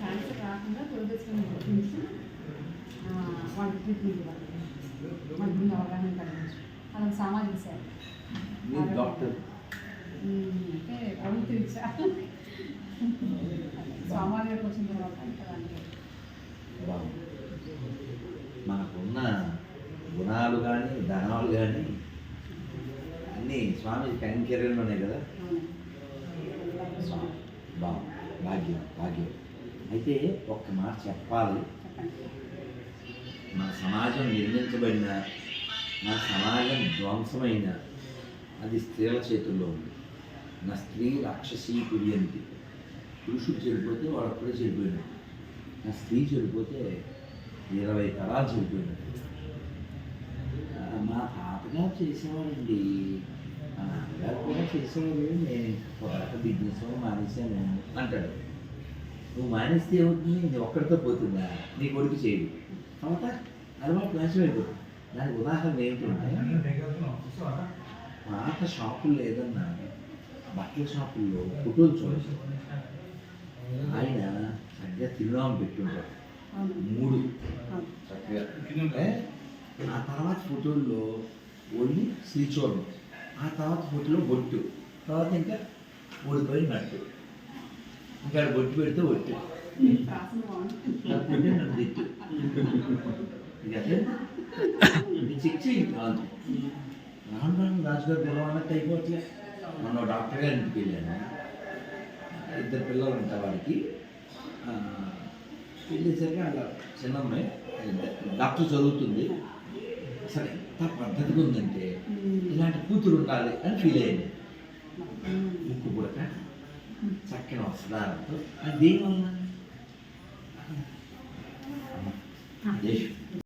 Cancer రాకుండా తొలగించుకుని గుర్తించి వాళ్ళకి ట్రీట్మెంట్ ఇవ్వాలి. వాళ్ళ ముందు అవగాహన కలిగించు వాళ్ళకి సామాజిక సేవ. అంటే ప్రభుత్వ ఇచ్చా సామాజిక వచ్చిన తర్వాత మనకున్న గుణాలు కానీ ధనాలు కానీ అన్నీ స్వామి కైంకర్యంలోనే కదా. భాగ్యం భాగ్యం. అయితే ఒక్క మాట చెప్పాలి. మన సమాజం నిర్మించబడిన మన సమాజం ధ్వంసమైన అది స్త్రీల చేతుల్లో ఉంది. నా స్త్రీ రాక్షసీ కురియంతి పురుషుడు చెడిపోతే వాడు అప్పుడే చెడిపోయినట్టు నా స్త్రీ చెడిపోతే ఇరవై తరాలు చెడిపోయినట్టు మా తాతగారు చేసేవాడండి మా నాన్నగారు కూడా చేసేవాడు నేను ఒక బిజినెస్ మానేశాను అంటాడు. నువ్వు మానేస్తే ఏమవుతుంది? నీ ఒక్కడితో పోతుందా నీ కొడుకు చేయడు. తర్వాత అలవాటు నాశనం అయిపోతుంది. దానికి ఉదాహరణ ఏమిటంటే పాత షాపులు లేదన్నా బట్టల షాపుల్లో ఫోటోలు చూడండి. ఆయన సరిగ్గా తిరునామం పెట్టుంటారు అవును. మూడు? ఆ తర్వాత ఫోటోల్లో ఓన్లీ శ్రీచూర్ణం. ఆ తర్వాత ఫోటోలో బొట్టు తర్వాత ఇంకా ఓడిపోయి నట్టు. ఇంకా బొట్టు పెడితే ఒట్టు. ప్రాసన బాగుంది లేకపోతే నన్ను తిట్టు. ఇక అదే. ఇది చెక్ చేయండి కాదు. రాను రాను రాజుగారు గొడవన్నట్టు అయిపోవట్లే మొన్న డాక్టర్ గారి ఇంటికి వెళ్ళాను. ఇద్దరు పిల్లలు ఉంటారు వాడికి వెళ్ళేసరికి అలా చిన్నమ్మాయి డాక్టర్ చదువుతుంది. సరే ఎంత పద్ధతిగా ఉందంటే ఇలాంటి కూతురు ఉండాలి అని ఫీల్ అయింది. ముక్కు పుడక చక్కని వస్త్రాలతో అది